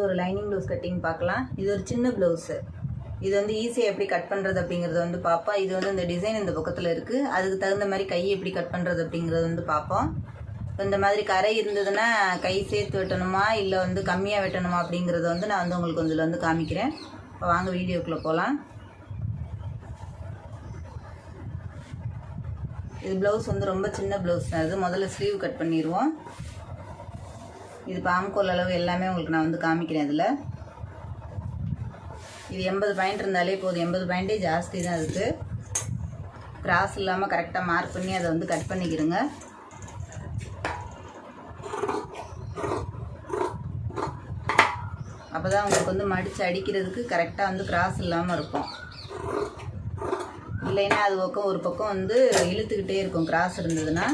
வந்து ஒரு lining blouse cutting பார்க்கலாம். இது ஒரு சின்ன ப்ளவுஸு. இது வந்து ஈஸியாக எப்படி கட் பண்ணுறது அப்படிங்கிறத வந்து பார்ப்போம் இது வந்து இந்த டிசைன் இந்த பக்கத்தில் இருக்குது அதுக்கு தகுந்த மாதிரி கை எப்படி கட் பண்ணுறது அப்படிங்கிறத வந்து பார்ப்போம் இப்போ இந்த மாதிரி கரை இருந்ததுன்னா கை சேர்த்து வெட்டணுமா இல்லை வந்து கம்மியாக வெட்டணுமா அப்படிங்கிறத வந்து நான் வந்து உங்களுக்கு இதில் வந்து காமிக்கிறேன். இப்போ வாங்க வீடியோக்குள்ளே போகலாம் இது ப்ளவுஸ் வந்து ரொம்ப சின்ன ப்ளவுஸ் தான். இது முதல்ல ஸ்லீவ் கட் பண்ணிடுவோம் இது பாம்கோல் அளவு எல்லாமே உங்களுக்கு நான் வந்து காமிக்கிறேன் இதில். இது எண்பது பாயிண்ட் இருந்தாலே போதும். எண்பது பாயிண்டே ஜாஸ்தி தான் அதுக்கு கிராஸ் இல்லாமல் கரெக்டாக மார்க் பண்ணி அதை வந்து கட் பண்ணிக்கிறோங்க அப்போ தான் உங்களுக்கு வந்து மடித்து அடிக்கிறதுக்கு கரெக்டாக வந்து கிராஸ் இல்லாமல் இருக்கும். இல்லைன்னா அது பக்கம் ஒரு பக்கம் வந்து இழுத்துக்கிட்டே இருக்கும் கிராஸ் இருந்ததுன்னா.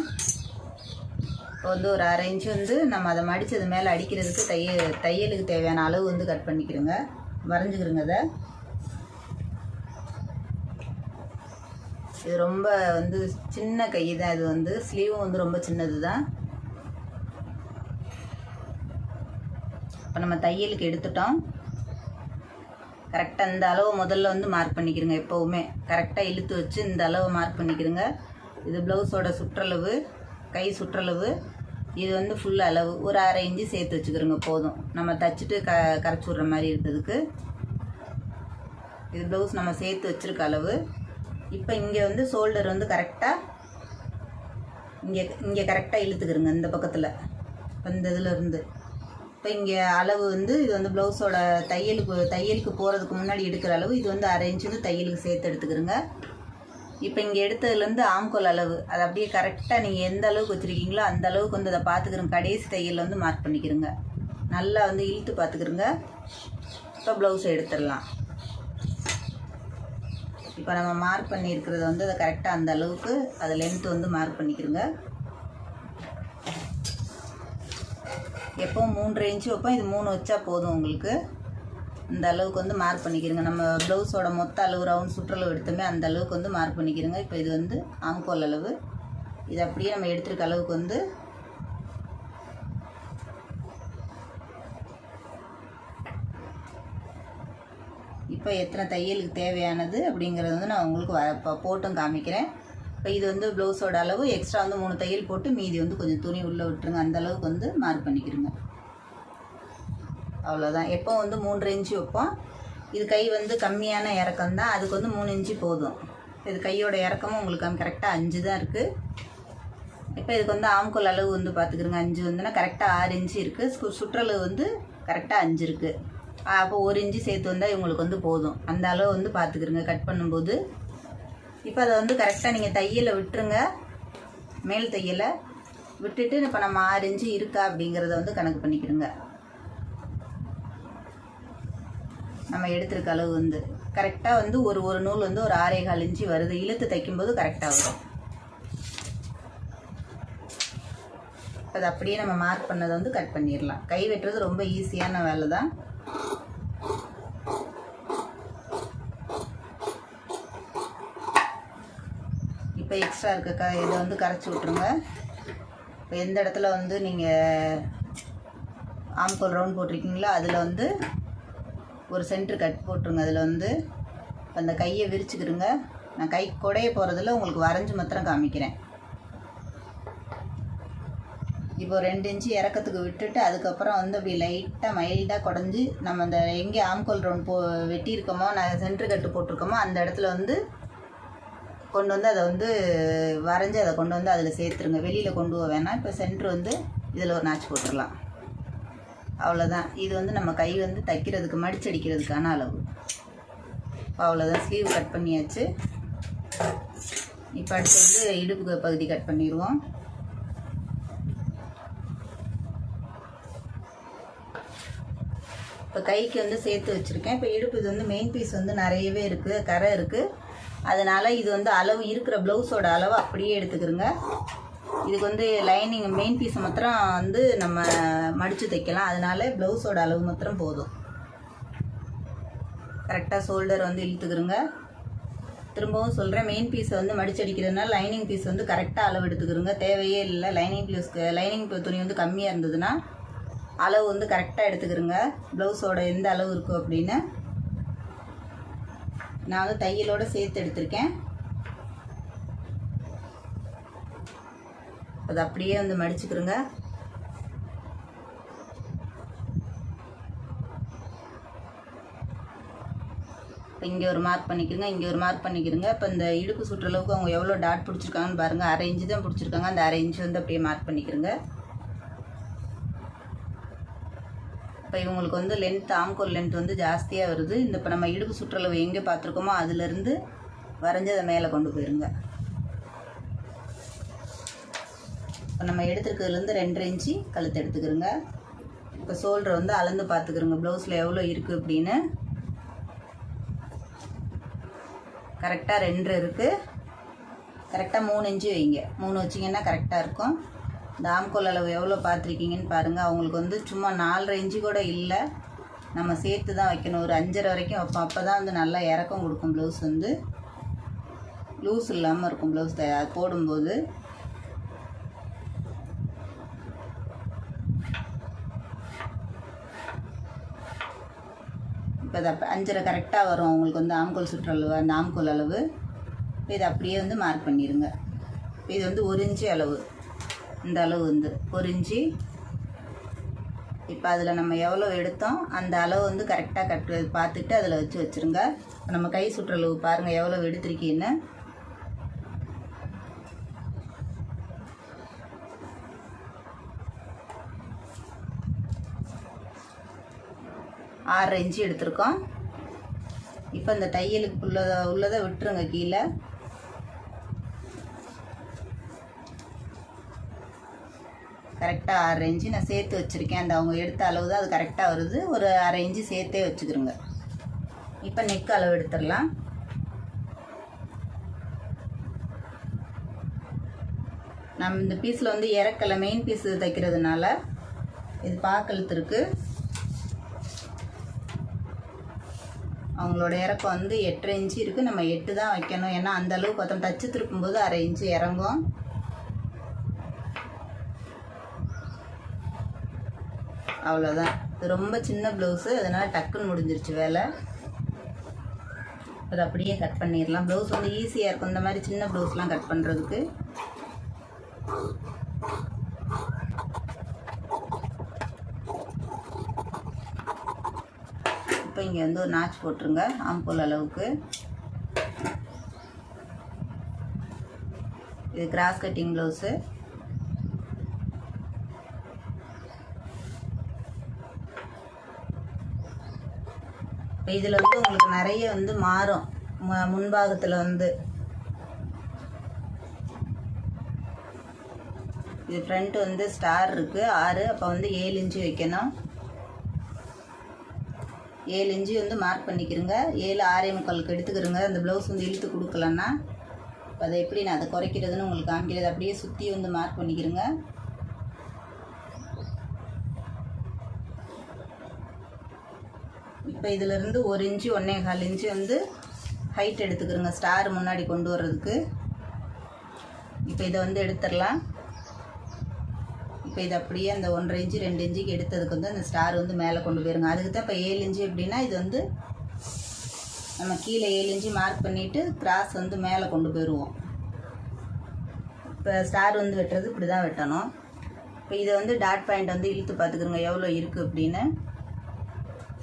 இப்போ வந்து ஒரு அரை இன்ச்சு வந்து நம்ம அதை மடித்தது மேலே அடிக்கிறதுக்கு தைய தையலுக்கு தேவையான அளவு வந்து கட் பண்ணிக்கிறோங்க வரைஞ்சிக்கிறோங்க அதை. இது ரொம்ப வந்து சின்ன கை தான் இது வந்து. ஸ்லீவும் வந்து ரொம்ப சின்னது தான். இப்போ நம்ம தையலுக்கு எடுத்துட்டோம். கரெக்டாக இந்த அளவு முதல்ல வந்து மார்க் பண்ணிக்கிறோங்க எப்போவுமே. கரெக்டாக இழுத்து வச்சு இந்த அளவு மார்க் பண்ணிக்கிறோங்க இது ப்ளவுஸோட சுற்றளவு கை சுற்றளவு. இது வந்து ஃபுல் அளவு. ஒரு அரை இன்ச்சு சேர்த்து வச்சுக்கிறோங்க போதும். நம்ம தச்சுட்டு க கரைச்சி விட்ற மாதிரி இருக்கிறதுக்கு. இது ப்ளவுஸ் நம்ம சேர்த்து வச்சுருக்க அளவு. இப்போ இங்கே வந்து ஷோல்டர் வந்து கரெக்டாக இங்கே இங்கே கரெக்டாக இழுத்துக்கிறோங்க இந்த பக்கத்தில். இந்த இதில் இருந்து. இப்போ இங்கே அளவு வந்து இது வந்து ப்ளவுஸோட தையலுக்கு தையலுக்கு போகிறதுக்கு முன்னாடி எடுக்கிற அளவு இது வந்து அரை இன்ச்சு வந்து தையலுக்கு சேர்த்து எடுத்துக்கிறோங்க. இப்போ இங்கே எடுத்ததுலேருந்து ஆம்கோல் அளவு. அது அப்படியே கரெக்டாக நீங்கள் எந்த அளவுக்கு வச்சுருக்கீங்களோ அந்த அளவுக்கு வந்து அதை பார்த்துக்கிறோங்க கடைசி தையலில் வந்து மார்க் பண்ணிக்கிறோங்க. நல்லா வந்து இழுத்து பார்த்துக்கிறோங்க. இப்போ ப்ளவுஸை எடுத்துடலாம். இப்போ நம்ம மார்க் பண்ணியிருக்கிறத வந்து அதை கரெக்டாக அந்த அளவுக்கு அதை லென்த்து வந்து மார்க் பண்ணிக்கிறோங்க. எப்போவும் மூன்று இன்ச்சு வைப்போம். இது மூணு வச்சா போதும் உங்களுக்கு. அந்த அளவுக்கு வந்து மார்க் பண்ணிக்கிறங்க. நம்ம ப்ளவுஸோட மொத்த அளவு ரவுண்ட் சுற்றளவு எடுத்தோமே அந்த அளவுக்கு வந்து மார்க் பண்ணிக்கிறங்க. இப்போ இது வந்து ஆம்கோல் அளவு. இது அப்படியே நம்ம எடுத்துருக்க அளவுக்கு வந்து இப்போ எத்தனை தையலுக்கு தேவையானது அப்படிங்கிறது வந்து நான் உங்களுக்கு வ இப்போ போட்டும் காமிக்கிறேன். இப்போ இது வந்து ப்ளவுஸோட அளவு எக்ஸ்ட்ரா வந்து மூணு தையல் போட்டு மீதி வந்து கொஞ்சம் துணி உள்ளே விட்டுருங்க. அந்த அளவுக்கு வந்து மார்க் பண்ணிக்கிறோங்க. அவ்வளோதான் எப்போ வந்து மூன்று இன்ச்சு வைப்போம். இது கை வந்து கம்மியான இறக்கம் தான். அதுக்கு வந்து மூணு இன்ச்சு போதும். இது கையோட இறக்கமும் உங்களுக்கு கரெக்டாக அஞ்சு தான் இருக்குது இப்போ இதுக்கு வந்து ஆம்கோல் அளவு வந்து பார்த்துக்கிறோங்க. அஞ்சு வந்துன்னா கரெக்டாக ஆறு இன்ச்சு இருக்குது சு சுற்றளவு வந்து கரெக்டாக அஞ்சு இருக்குது அப்போ ஒரு இன்ச்சு சேர்த்து வந்தால் இவங்களுக்கு வந்து போதும். அந்த அளவு வந்து பார்த்துக்கிறோங்க. கட் பண்ணும்போது. இப்போ அதை வந்து கரெக்டாக நீங்கள் தையலை விட்டுருங்க. மேல் தையலை விட்டுட்டு இப்போ நம்ம ஆறு இன்ச்சு இருக்கா அப்படிங்கிறத வந்து கணக்கு பண்ணிக்கிறோங்க நம்ம எடுத்துருக்க அளவு வந்து. கரெக்டாக வந்து ஒரு ஒரு நூல் வந்து ஒரு ஆறே கால் இன்ச்சு வருது. இழுத்து தைக்கும்போது கரெக்டாக வரும். அது அப்படியே நம்ம மார்க் பண்ணதை வந்து கட் பண்ணிடலாம். கை வெட்டுறது ரொம்ப ஈஸியான வேலை தான் இப்போ எக்ஸ்ட்ரா இருக்க க இதை வந்து கரைச்சி விட்ருங்க இப்போ எந்த இடத்துல வந்து நீங்கள் ஆம்கோல் ரவுண்ட் போட்டிருக்கீங்களோ அதில் வந்து ஒரு சென்ட்ரு கட் போட்டுருங்க. அதில் வந்து அந்த கையை விரிச்சுக்கிடுங்க. நான் கை கொடைய போகிறதுல உங்களுக்கு வரைஞ்சி மாத்திரம் காமிக்கிறேன். இப்போ ரெண்டு இன்ச்சு இறக்கத்துக்கு விட்டுட்டு அதுக்கப்புறம் வந்து அப்படி லைட்டாக மைல்டாக குடஞ்சி நம்ம அந்த எங்கே ஆம்கோல் ரவுண்ட் போ வெட்டியிருக்கோமோ நான் சென்ட்ரு கட்டு போட்டிருக்கோமோ அந்த இடத்துல வந்து கொண்டு வந்து அதை வந்து வரைஞ்சி அதை கொண்டு வந்து அதில் சேர்த்துருங்க. வெளியில் கொண்டு போக வேணாம். இப்போ சென்ட்ரு வந்து இதில் ஒரு நாச்சு போட்டுடலாம் அவ்வளோதான் இது வந்து நம்ம கை வந்து தைக்கிறதுக்கு மடிச்சடிக்கிறதுக்கான அளவு. அவ்வளோதான் ஸ்லீவ் கட் பண்ணியாச்சு. இப்போ அடுத்து வந்து இடுப்பு பகுதி கட் பண்ணிடுவோம். இப்போ கைக்கு வந்து சேர்த்து வச்சுருக்கேன். இப்போ இடுப்பு இது வந்து மெயின் பீஸ் வந்து நிறையவே இருக்குது கரை இருக்குது அதனால் இது வந்து அளவு இருக்கிற ப்ளவுஸோட அளவு அப்படியே எடுத்துக்கிறோங்க இதுக்கு வந்து லைனிங் மெயின் பீஸ் மாத்திரம் வந்து நம்ம மடித்து தைக்கலாம். அதனால ப்ளவுஸோட அளவு மாத்திரம் போதும். கரெக்டாக ஷோல்டர் வந்து இழுத்துக்கிறோங்க திரும்பவும் சொல்கிறேன் மெயின் பீஸை வந்து மடிச்சடிக்கிறதுனால லைனிங் பீஸ் வந்து கரெக்டாக அளவு எடுத்துக்கிறோங்க தேவையே இல்லை. லைனிங் ப்ளவுஸ்க்கு லைனிங் துணி வந்து கம்மியாக இருந்ததுன்னா அளவு வந்து கரெக்டாக எடுத்துக்கிறோங்க ப்ளவுஸோட எந்த அளவு இருக்கும் அப்படின்னு. நான் வந்து தையலோடு சேர்த்து எடுத்திருக்கேன். அது அப்படியே வந்து மடிச்சுக்கிறோங்க இங்கே ஒரு மார்க் பண்ணிக்கிறங்க இங்கே ஒரு மார்க் பண்ணிக்கிறங்க இப்போ இந்த இடுப்பு சுற்றளவுக்கு அவங்க எவ்வளோ டாட் பிடிச்சிருக்காங்கன்னு பாருங்கள் அரை இன்ச்சு தான் பிடிச்சிருக்காங்க. அந்த அரை இன்ச்சு வந்து அப்படியே மார்க் பண்ணிக்கிறங்க இப்போ இவங்களுக்கு வந்து லென்த் ஆம்கோல் லென்த் வந்து ஜாஸ்தியாக வருது. இந்த இப்போ நம்ம இடுப்பு சுற்றளவு எங்கே பார்த்துருக்கோமோ அதுலேருந்து வரைஞ்சி அதை மேலே கொண்டு போயிருங்க. இப்போ நம்ம எடுத்துருக்கிறதுலேருந்து ரெண்டரை இன்ச்சு கழுத்து எடுத்துக்கிறோங்க. இப்போ ஷோல்டர் வந்து அளந்து பார்த்துக்கிறோங்க. ப்ளவுஸில் எவ்வளோ இருக்குது அப்படின்னு. கரெக்டாக ரெண்டு இருக்குது கரெக்டாக மூணு இன்ச்சு வைங்க. மூணு வச்சிங்கன்னா கரெக்டாக இருக்கும். தாம்கோல் அளவு எவ்வளோ பார்த்துருக்கீங்கன்னு பாருங்கள் அவங்களுக்கு வந்து சும்மா நாலரை இன்ச்சு கூட இல்லை. நம்ம சேர்த்து தான் வைக்கணும். ஒரு அஞ்சரை வரைக்கும் வைப்போம். அப்போ தான் வந்து நல்லா இறக்கம் கொடுக்கும் ப்ளவுஸ் வந்து. லூஸ் இல்லாமல் இருக்கும் ப்ளவுஸ் போடும்போது. இப்போ இது அஞ்சரை கரெக்டாக வரும். உங்களுக்கு வந்து ஆம்கோல் சுற்றளவு அந்த ஆம்கோல் அளவு. இப்போ இதை அப்படியே வந்து மார்க் பண்ணிடுங்க இது வந்து ஒரு இன்ச்சு அளவு. இந்த அளவு வந்து ஒரு இன்ச்சு. இப்போ அதில் நம்ம எவ்வளோ எடுத்தோம் அந்த அளவு வந்து கரெக்டாக கட்டு பார்த்துட்டு அதில் வச்சு வச்சுருங்க. நம்ம கை சுற்றளவு பாருங்கள் எவ்வளோ எடுத்திருக்கீன்னு ஆறரை இன்ச்சு எடுத்திருக்கோம். இப்போ இந்த தையலுக்கு உள்ளதை உள்ளதை விட்டுருங்க கீழே. கரெக்டாக ஆறரை இன்ச்சு நான் சேர்த்து வச்சுருக்கேன். அந்த அவங்க எடுத்த அளவு தான் அது கரெக்டாக வருது. ஒரு அரை இன்ச்சு சேர்த்தே வச்சுக்கிறோங்க இப்போ நெக் அளவு எடுத்துடலாம். நம்ம இந்த பீஸில் வந்து இறக்கலை. மெயின் பீஸ் தைக்கிறதுனால இது பாக்கழுத்து இருக்குது அவங்களோட இறக்கம் வந்து எட்டரை இன்ச்சு இருக்குது நம்ம எட்டு தான் வைக்கணும். ஏன்னா அந்த அளவுக்கு பார்த்தோம். தச்சு திருப்பும்போது அரை இன்ச்சு இறங்கும். அவ்வளோதான் இது ரொம்ப சின்ன ப்ளவுஸு அதனால் டக்குன்னு முடிஞ்சிருச்சு வேலை. அது அப்படியே கட் பண்ணிடலாம். ப்ளவுஸ் வந்து ஈஸியாக இருக்கும். இந்த மாதிரி சின்ன ப்ளவுஸ்லாம் கட் பண்ணுறதுக்கு இப்போ இங்கே வந்து ஒரு நாச் போட்டுருங்க ஆம்பூல் அளவுக்கு. இது கிராஸ் கட்டிங் ப்ளவுஸு. இப்போ இதில் வந்து உங்களுக்கு நிறைய வந்து மாறும். முன்பாகத்தில் வந்து. இது ஃப்ரண்ட் வந்து ஸ்டார் இருக்குது ஆறு அப்போ வந்து ஏழு இன்ச்சு வைக்கணும். ஏழு இன்ச்சு வந்து மார்க் பண்ணிக்கிறோங்க. ஏழு ஆறே முக்காலுக்கு எடுத்துக்கிறோங்க அந்த ப்ளவுஸ் வந்து இழுத்து கொடுக்கலன்னா இப்போ அதை எப்படி நான் அதை குறைக்கிறதுன்னு உங்களுக்கு காமிக்கிறது. அப்படியே சுற்றி வந்து மார்க் பண்ணிக்கிறோங்க. இப்போ இதிலிருந்து ஒரு இன்ச்சு ஒன்றே கால் இன்ச்சு வந்து ஹைட் எடுத்துக்கிறோங்க. ஸ்டார் முன்னாடி கொண்டு வர்றதுக்கு. இப்போ இதை வந்து எடுத்துடலாம். இப்போ இது அப்படியே அந்த ஒன்றரை இன்ச்சு ரெண்டு இன்ச்சுக்கு எடுத்ததுக்கு வந்து அந்த ஸ்டார் வந்து மேலே கொண்டு போயிருங்க. அதுக்கு தான் இப்போ ஏழு இன்ச்சு அப்படின்னா இது வந்து நம்ம கீழே ஏழு இன்ச்சு மார்க் பண்ணிவிட்டு கிராஸ் வந்து மேலே கொண்டு போயிடுவோம். இப்போ ஸ்டார் வந்து வெட்டுறது இப்படி தான் வெட்டணும். இப்போ இதை வந்து டாட் பாயிண்ட் வந்து இழுத்து பார்த்துக்குறோங்க எவ்வளோ இருக்குது அப்படின்னு.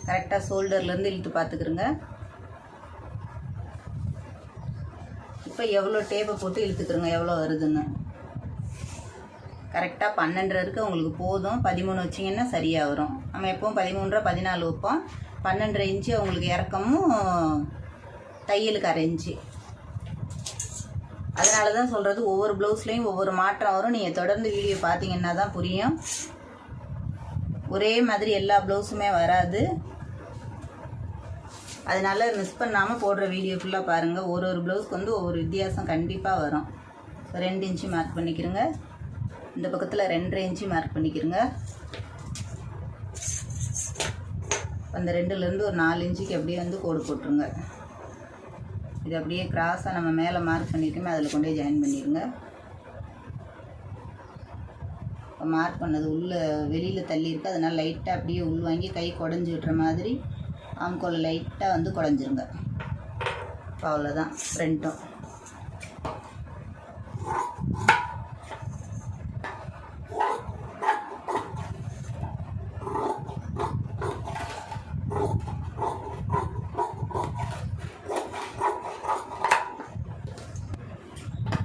கரெக்டாக ஷோல்டர்லேருந்து இழுத்து பார்த்துக்குறோங்க இப்போ எவ்வளோ டேப்பை போட்டு இழுத்துக்கிறோங்க எவ்வளோ வருதுன்னு. கரெக்டாக பன்னெண்டரைக்கு உங்களுக்கு போதும். பதிமூணு வச்சிங்கன்னா சரியாக வரும் நம்ம எப்பவும் பதிமூன்றரை பதினாலு வைப்போம். பன்னெண்டரை இன்ச்சு உங்களுக்கு இறக்கமும் தையலுக்கு அரை இன்ச்சு. அதனால தான் சொல்கிறது ஒவ்வொரு ப்ளவுஸ்லேயும் ஒவ்வொரு மாற்றம் வரும். நீங்கள் தொடர்ந்து வீடியோ பார்த்தீங்கன்னா தான் புரியும். ஒரே மாதிரி எல்லா ப்ளவுஸுமே வராது. அதனால மிஸ் பண்ணாமல் போடுற வீடியோ ஃபுல்லாக பாருங்கள் ஒரு ஒரு ப்ளவுஸ்க்கு வந்து ஒவ்வொரு வித்தியாசம் கண்டிப்பாக வரும். ரெண்டு இன்ச்சு மார்க் பண்ணிக்கிறோங்க இந்த பக்கத்தில் ரெண்டரை இன்ச்சு மார்க் பண்ணிக்கிறோங்க. அந்த ரெண்டுலேருந்து ஒரு நாலு இன்ச்சுக்கு அப்படியே வந்து கோடு போட்டுருங்க. இது அப்படியே கிராஸாக நம்ம மேலே மார்க் பண்ணியிருக்கோமே அதில் கொண்டு போய் ஜாயின் பண்ணிடுங்க இப்போ மார்க் பண்ணது உள்ளே வெளியில் தள்ளியிருக்கு அதனால் லைட்டாக அப்படியே உள் வாங்கி கை குடஞ்சி விட்டுற மாதிரி ஆம்கோல் லைட்டாக வந்து குடஞ்சிருங்க. இப்போ அவ்வளோதான் ஃப்ரண்ட்டும்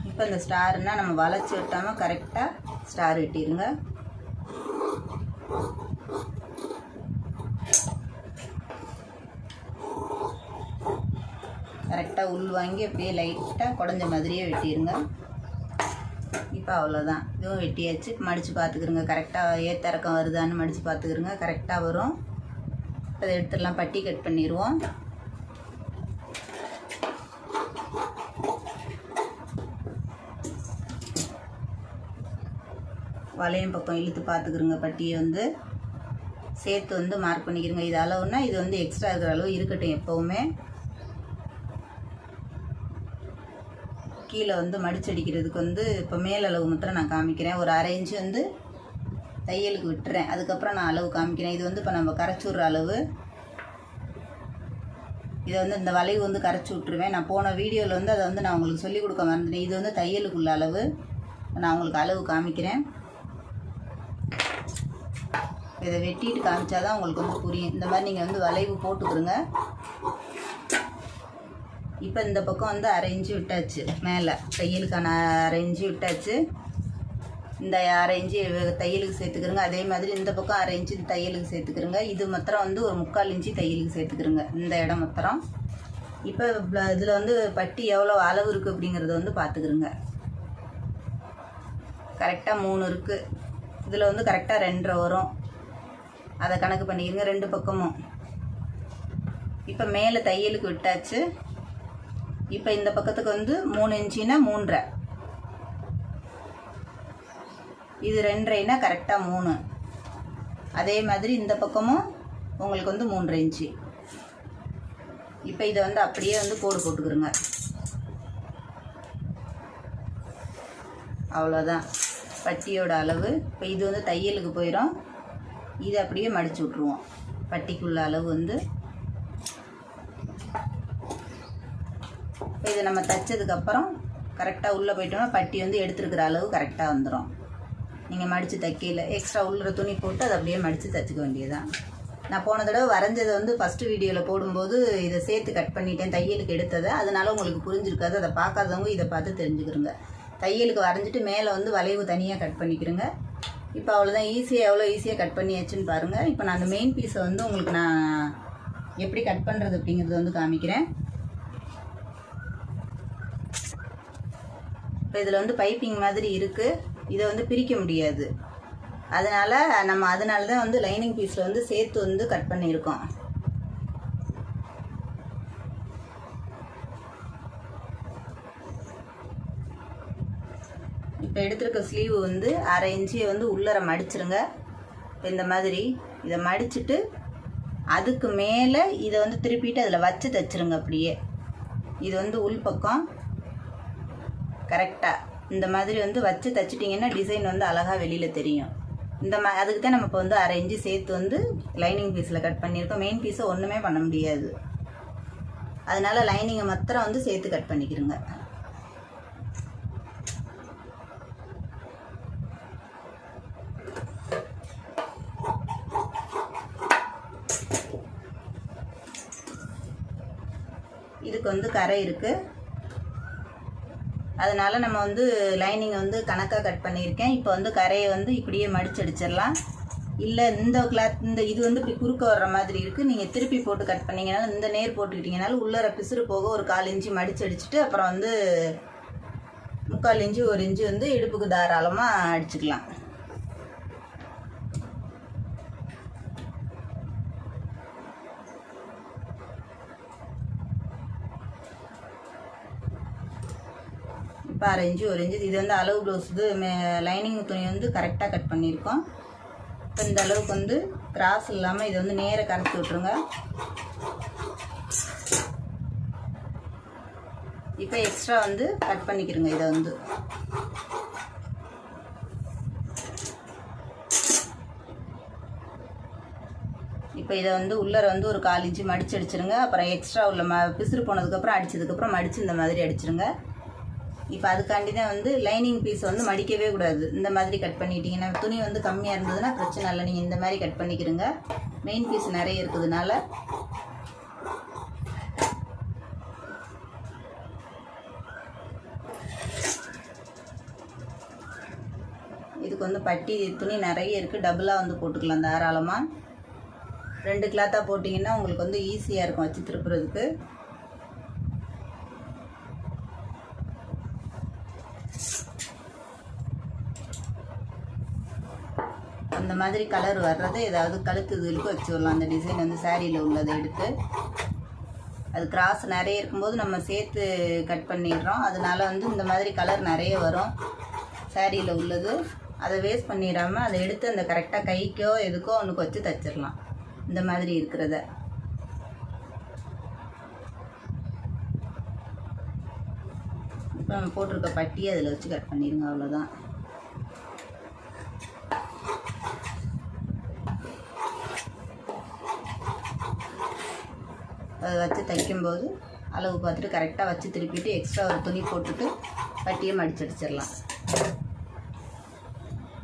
இப்போ இந்த ஸ்டார்னா நம்ம வளைச்சி விட்டாமல் கரெக்டாக ஸ்டார் வெட்டிடுங்க கரெக்டாக உள் வாங்கி அப்படியே லைட்டாக குடஞ்ச மாதிரியே வெட்டிடுங்க இப்போ அவ்வளோதான் இதுவும் வெட்டியாச்சு. மடித்து பார்த்துக்குருங்க கரெக்டாக ஏத்தறக்கம் வருதான்னு மடித்து பார்த்துக்கிறோங்க. கரெக்டாக வரும். அதை எடுத்துடலாம். பட்டி கட் பண்ணிடுவோம். வளையம் பக்கம் இழுத்து பார்த்துக்கிறோங்க பட்டியை வந்து. சேர்த்து வந்து மார்க் பண்ணிக்கிறோங்க இது அளவுனா இது வந்து எக்ஸ்ட்ரா இருக்கிற அளவு இருக்கட்டும் எப்போவுமே. கீழே வந்து மடிச்சடிக்கிறதுக்கு வந்து இப்போ மேலளவு மட்டும் மாத்திரம் நான் காமிக்கிறேன். ஒரு அரை இன்ச்சு வந்து தையலுக்கு விட்டுறேன். அதுக்கப்புறம் நான் அளவு காமிக்கிறேன். இது வந்து இப்போ நம்ம கரைச்சி விட்ற அளவு. இதை வந்து இந்த வளைவு வந்து கரைச்சி விட்ருவேன் நான் போன வீடியோவில் வந்து அதை வந்து நான் உங்களுக்கு சொல்லிக் கொடுக்க மறந்துட்டேன். இது வந்து தையலுக்குள்ள அளவு. நான் உங்களுக்கு அளவு காமிக்கிறேன். இதை வெட்டிட்டு காமிச்சாதான் உங்களுக்கு வந்து புரியும். இந்த மாதிரி நீங்கள் வந்து வளைவு போட்டுக்கிறோங்க இப்போ இந்த பக்கம் வந்து அரை விட்டாச்சு மேலே. தையலுக்கான அரை விட்டாச்சு. இந்த அரை தையலுக்கு சேர்த்துக்கிறோங்க அதே மாதிரி இந்த பக்கம் அரை தையலுக்கு சேர்த்துக்கிறோங்க இது மாத்திரம் வந்து ஒரு முக்கால் இன்ச்சு தையலுக்கு சேர்த்துக்கிறோங்க இந்த இடம் மாத்திரம். இப்போ இதில் வந்து பட்டி எவ்வளோ அளவு இருக்குது அப்படிங்கிறத வந்து பார்த்துக்கிறோங்க கரெக்டாக மூணு இருக்குது இதில் வந்து கரெக்டாக ரெண்டரை வரும். அதை கணக்கு பண்ணிக்கிறங்க ரெண்டு பக்கமும். இப்போ மேலே தையலுக்கு விட்டாச்சு. இப்போ இந்த பக்கத்துக்கு வந்து மூணு இன்ச்சினா மூன்றரை. இது ரெண்டரைனா கரெக்டாக மூணு. அதே மாதிரி இந்த பக்கமும் உங்களுக்கு வந்து மூன்றரை இன்ச்சு. இப்போ இதை வந்து அப்படியே வந்து கோடு போட்டுக்கிறோங்க. அவ்வளோதான் பட்டியோட அளவு. இப்போ இது வந்து தையலுக்கு போயிடும் இதை அப்படியே மடிச்சு விட்ருவோம் பட்டிக்குள்ள அளவு வந்து இப்போ இதை நம்ம தைச்சதுக்கப்புறம் கரெக்டாக உள்ளே போயிட்டோம்னா பட்டி வந்து எடுத்துருக்கிற அளவு கரெக்டாக வந்துடும் நீங்கள் மடித்து தைக்கல எக்ஸ்ட்ரா உள்ளுற துணி போட்டு அதை அப்படியே மடித்து தைச்சிக்க வேண்டியதுதான். நான் போன தடவை வரைஞ்சதை வந்து ஃபஸ்ட்டு வீடியோவில் போடும்போது இதை சேர்த்து கட் பண்ணிட்டேன் தையலுக்கு எடுத்ததை. அதனால் உங்களுக்கு புரிஞ்சிருக்காது. அதை பார்க்காதவங்க இதை பார்த்து தெரிஞ்சுக்கிறோங்க தையலுக்கு வரைஞ்சிட்டு மேலே வந்து வளைவு தனியாக கட் பண்ணிக்கிறோங்க இப்போ அவ்வளோதான் ஈஸியாக எவ்வளோ ஈஸியாக கட் பண்ணியாச்சுன்னு பாருங்கள் இப்போ நான் அந்த மெயின் பீஸை வந்து உங்களுக்கு நான் எப்படி கட் பண்ணுறது அப்படிங்கிறத வந்து காமிக்கிறேன். இப்போ இதில் வந்து பைப்பிங் மாதிரி இருக்குது இதை வந்து பிரிக்க முடியாது. அதனால் நம்ம அதனால தான் வந்து லைனிங் பீஸில் வந்து சேர்த்து வந்து கட் பண்ணியிருக்கோம். இப்போ எடுத்திருக்க ஸ்லீவ் வந்து அரை இன்ச்சியை வந்து உள்ளர மடிச்சிருங்க. இப்போ இந்த மாதிரி இதை மடிச்சுட்டு அதுக்கு மேலே இதை வந்து திருப்பிட்டு அதில் வச்சு தைச்சிருங்க அப்படியே. இது வந்து உள் பக்கம் கரெக்டாக இந்த மாதிரி வந்து வச்சு தைச்சிட்டிங்கன்னா டிசைன் வந்து அழகாக வெளியில் தெரியும். இந்த மா அதுக்கு தான் நம்ம இப்போ வந்து அரை இன்ச்சு சேர்த்து வந்து லைனிங் பீஸில் கட் பண்ணியிருக்கோம். மெயின் பீஸை ஒன்றுமே பண்ண முடியாது. அதனால லைனிங்கை மாத்திரம் வந்து சேர்த்து கட் பண்ணிக்கிறோங்க இதுக்கு வந்து கரை இருக்குது அதனால் நம்ம வந்து லைனிங்கை வந்து கணக்காக கட் பண்ணியிருக்கேன். இப்போ வந்து கரையை வந்து இப்படியே மடிச்சு அடிச்சிடலாம் இல்லை இந்த கிளாத் இந்த இது வந்து இப்படி குறுக்க வர்ற மாதிரி இருக்குது நீங்கள் திருப்பி போட்டு கட் பண்ணீங்கனாலும் இந்த நேர் போட்டுக்கிட்டீங்கனாலும் உள்ளர பிசுறு போக ஒரு கால் இன்ச்சு மடிச்சு அடிச்சுட்டு அப்புறம் வந்து முக்கால் இன்ச்சு ஒரு இன்ச்சு வந்து இடுப்புக்கு தாராளமாக அடிச்சுக்கலாம். இப்போ அரை இன்ச்சு ஒரு இன்ச்சு இது வந்து அளவு ப்ளவுஸ் இது லைனிங் துணி வந்து கரெக்டாக கட் பண்ணியிருக்கோம். இப்போ இந்த அளவுக்கு வந்து கிராஸ் இல்லாமல் இதை வந்து நேராக கரைச்சி விட்ருங்க இப்போ எக்ஸ்ட்ரா வந்து கட் பண்ணிக்கிறோங்க இதை வந்து. இப்போ இதை வந்து உள்ளர வந்து ஒரு கால் இன்ச்சு மடித்து அடிச்சிருங்க. அப்புறம் எக்ஸ்ட்ரா உள்ள ம பிசுறு போனதுக்கப்புறம் அடித்ததுக்கப்புறம் மடித்து இந்த மாதிரி அடிச்சிருங்க. இப்போ அதுக்காண்டி தான் வந்து லைனிங் பீஸ் வந்து மடிக்கவே கூடாது. இந்த மாதிரி கட் பண்ணிட்டீங்கன்னா துணி வந்து கம்மியாக இருந்ததுன்னா பிரச்சனை இல்லை. நீங்கள் இந்த மாதிரி கட் பண்ணிக்கிறங்க மெயின் பீஸ் நிறைய இருக்கிறதுனால இதுக்கு வந்து பட்டி துணி நிறைய இருக்குது டபுளாக வந்து போட்டுக்கலாம் தாராளமாக ரெண்டு கிளாத்தாக போட்டிங்கன்னா உங்களுக்கு வந்து ஈஸியாக இருக்கும் வச்சு திருப்புறதுக்கு அந்த மாதிரி கலர் வர்றது ஏதாவது கழுத்து இதுகளுக்கு வச்சு விடலாம் அந்த டிசைன் வந்து சேரீயில் உள்ளதை எடுத்து அது கிராஸ் நிறைய இருக்கும்போது நம்ம சேர்த்து கட் பண்ணிடுறோம். அதனால வந்து இந்த மாதிரி கலர் நிறைய வரும். சேரீயில் உள்ளது. அதை வேஸ்ட் பண்ணிடாமல் அதை எடுத்து அந்த கரெக்டாக கைக்கோ எதுக்கோ ஒன்றுக்கு வச்சு தச்சிடலாம். இந்த மாதிரி இருக்கிறத. இப்போ நம்ம போட்டிருக்க பட்டியை அதில் வச்சு கட் பண்ணிடுங்க அவ்வளோதான் அதை வச்சு தைக்கும்போது அளவு பார்த்துட்டு கரெக்டாக வச்சு திருப்பிட்டு எக்ஸ்ட்ரா ஒரு துணி போட்டுட்டு பட்டியை மடிச்சடிச்சிடலாம்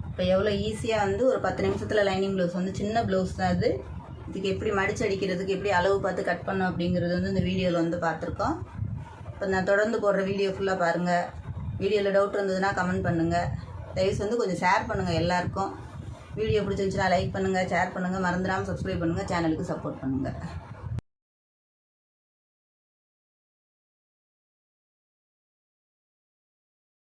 இப்போ எவ்வளோ ஈஸியாக வந்து ஒரு பத்து நிமிஷத்தில் லைனிங் ப்ளவுஸ் வந்து சின்ன ப்ளவுஸ் தான் அது இதுக்கு எப்படி மடிச்சு அடிக்கிறதுக்கு எப்படி அளவு பார்த்து கட் பண்ணும் அப்படிங்கிறது வந்து இந்த வீடியோவில் வந்து பார்த்துருக்கோம். இப்போ நான் தொடர்ந்து போடுற வீடியோ ஃபுல்லாக பாருங்கள் வீடியோவில் டவுட் இருந்ததுன்னா கமெண்ட் பண்ணுங்கள் தயவு வந்து கொஞ்சம் ஷேர் பண்ணுங்கள் எல்லாருக்கும். வீடியோ பிடிச்சிருந்துச்சுன்னா லைக் பண்ணுங்கள் ஷேர் பண்ணுங்கள் மறந்துடாமல் சப்ஸ்கிரைப் பண்ணுங்கள் சேனலுக்கு சப்போர்ட் பண்ணுங்கள்